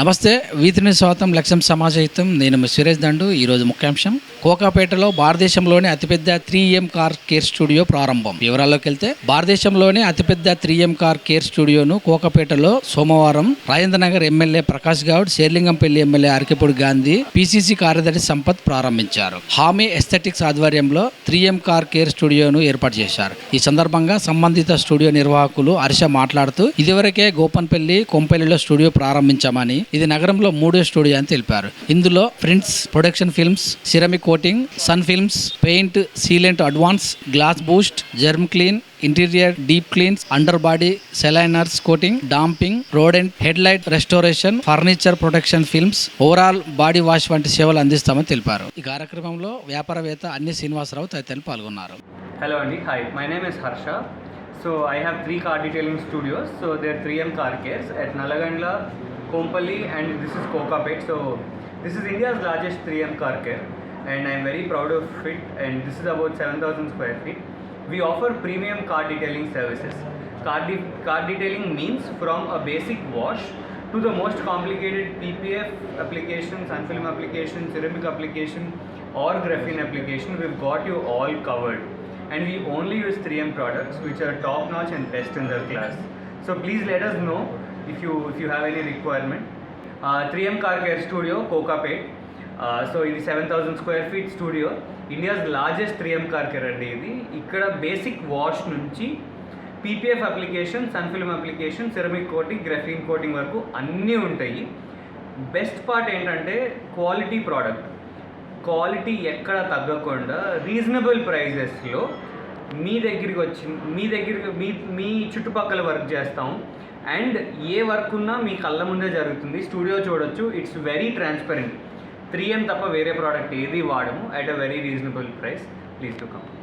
నమస్తే వీతిని స్వాతం లక్ష్యం సమాజయుతం నేను మీ సురేష్ దండు. ఈరోజు ముఖ్యాంశం కోకాపేటలో భారతదేశంలోనే అతిపెద్ద three M car care studio ప్రారంభం. వివరాల్లోకి వెళ్తే భారతదేశంలోనే అతిపెద్ద త్రీ ఎం కార్ కేర్ స్టూడియోను కోకాపేటలో సోమవారం Rajendranagar MLA Prakash Goud Serilingampally MLA Arekapudi Gandhi PCC కార్యదర్శి సంపత్ ప్రారంభించారు. హామీ ఎస్థెటిక్స్ ఆధ్వర్యంలో త్రీ ఎం కార్ కేర్ స్టూడియోను ఏర్పాటు చేశారు. ఈ సందర్భంగా సంబంధిత స్టూడియో నిర్వాహకులు హర్ష మాట్లాడుతూ ఇదివరకే గోపన్పల్లి కొంపల్లిలో స్టూడియో ప్రారంభించామని ఇది నగరంలో మూడో స్టూడియో అని తెలిపారు. ఇందులో prints production films ceramic coating sun films paint sealant advance glass boost germ clean interior deep cleans under body sealers coating damping road and head light restoration furniture protection films overall body wash వంటి సేవలు అందిస్తామని తెలిపారు. ఈ కార్యక్రమంలో వ్యాపారవేత్త అన్ని శ్రీనివాసరావు తదితరులు పాల్గొన్నారు. హలో అండి. Hi my name is Harsha so I have three car detailing studios so there three M car cares at Nallagandla Kompally, and this is Kokapet. So this is India's largest 3M car care, and I'm very proud of it. And this is about 7,000 square feet. We offer premium car detailing services. Car, de- car detailing means from a basic wash to the most complicated PPF application, sun film application, ceramic application, or graphene application. We've got you all covered and we only use 3M products which are top notch and best in their class. So please let us know if you if you have any requirement. Uh, 3M Car Care Studio, Kokapet. Uh, so ఇది seven thousand square feet studio India's largest 3M car care అండి ఇది. ఇక్కడ basic wash నుంచి PPF application sun film application ceramic coating graphene coating వరకు అన్నీ ఉంటాయి. Best part ఏంటంటే quality product quality ఎక్కడ తగ్గకుండా రీజనబుల్ ప్రైజెస్లో మీ దగ్గరికి వచ్చి మీ దగ్గరికి మీ మీ చుట్టుపక్కల వర్క్ చేస్తాం. అండ్ ఏ వర్క్ ఉన్నా మీ కళ్ళ ముందే జరుగుతుంది. స్టూడియో చూడొచ్చు. It's very transparent three M తప్ప వేరే ప్రోడక్ట్ ఏది వాడము. At a very reasonable price please to come